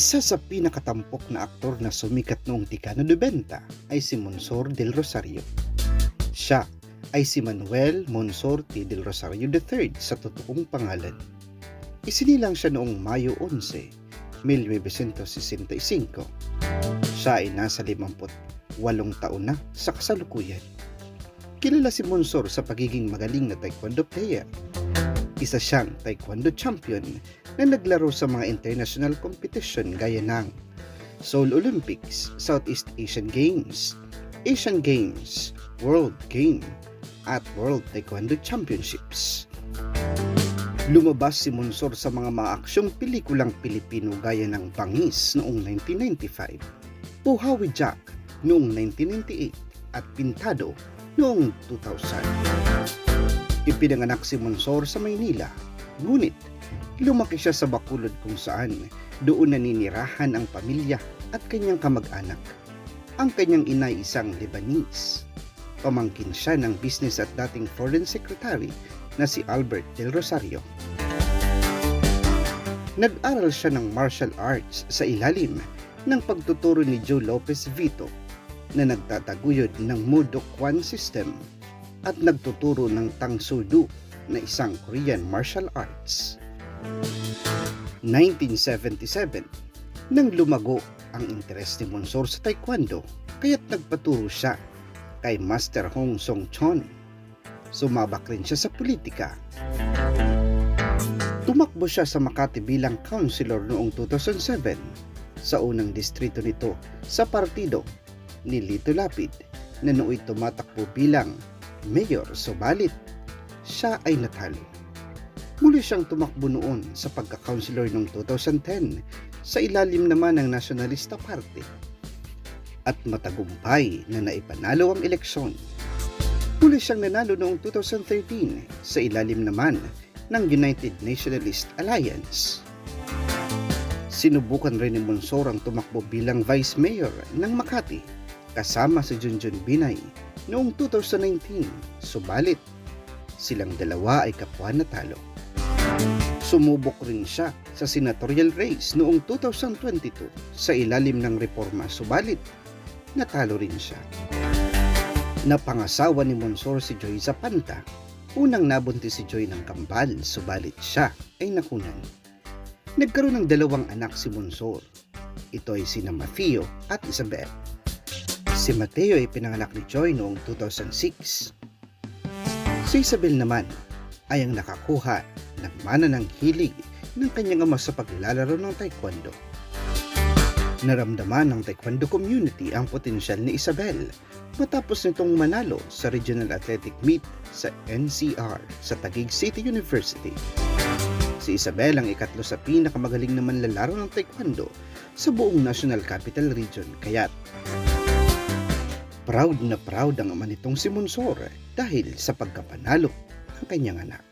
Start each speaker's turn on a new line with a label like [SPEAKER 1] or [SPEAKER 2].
[SPEAKER 1] Isa sa pinakatampok na aktor na sumikat noong dekada 90 ay si Monsor del Rosario. Siya ay si Manuel Monsorte del Rosario III sa totoong pangalan. Isinilang siya noong Mayo 11, 1965. Siya ay nasa 58 taon na sa kasalukuyan. Kilala si Monsor sa pagiging magaling na taekwondo player. Isa siyang taekwondo champion na naglaro sa mga international competition gaya ng Seoul Olympics, Southeast Asian Games, Asian Games, World Game, at World Taekwondo Championships. Lumabas si Monsor sa mga maaksyong pelikulang Pilipino gaya ng Bangis noong 1995, Puhawi Jack noong 1998 at Pintado noong 2000. Ipinanganak si Monsor sa Maynila, ngunit lumaki siya sa Bacolod kung saan doon naninirahan ang pamilya at kanyang kamag-anak. Ang kanyang ina isang Lebanese. Pamangkin siya ng business at dating foreign secretary na si Albert Del Rosario. Nag-aral siya ng martial arts sa ilalim ng pagtuturo ni Joe Lopez Vito na nagtataguyod ng Mudok Kwan system at nagtuturo ng Tang Soo na isang Korean martial arts. 1977, nang lumago ang interes ni Monsor sa Taekwondo, kaya't nagpaturo siya kay Master Hong Song Chon. Sumabak rin siya sa politika. Tumakbo siya sa Makati bilang councilor noong 2007 sa unang distrito nito sa partido ni Lito Lapid na nooy tumatakbo bilang mayor subalit siya ay natalo. Muli siyang tumakbo noon sa pagka-councilor noong 2010 sa ilalim naman ng Nationalista Party at matagumpay na naipanalo ang eleksyon. Muli siyang nanalo noong 2013 sa ilalim naman ng United Nationalist Alliance. Sinubukan rin ni Monsor ang tumakbo bilang Vice Mayor ng Makati kasama si Junjun Binay noong 2019, subalit silang dalawa ay kapwa natalo. Sumubok rin siya sa senatorial race noong 2022 sa ilalim ng reforma subalit natalo rin siya. Napangasawa ni Monsor si Joy Zapanta. Unang nabuntis si Joy ng kambal subalit siya ay nakunan. Nagkaroon ng dalawang anak si Monsor. Ito ay sina Mafio at Isabel. Si Mateo ay pinanganak ni Joy noong 2006. Si Isabel naman ay ang nakakuha ng mana ng hilig ng kanyang ama sa paglalaro ng taekwondo. Naramdaman ng taekwondo community ang potensyal ni Isabel matapos nitong manalo sa Regional Athletic Meet sa NCR sa Taguig City University. Si Isabel ang ikatlo sa pinakamagaling na manlalaro ng taekwondo sa buong National Capital Region kaya't proud na proud ang ama nitong si Monsor dahil sa pagkapanalo ng kanyang anak.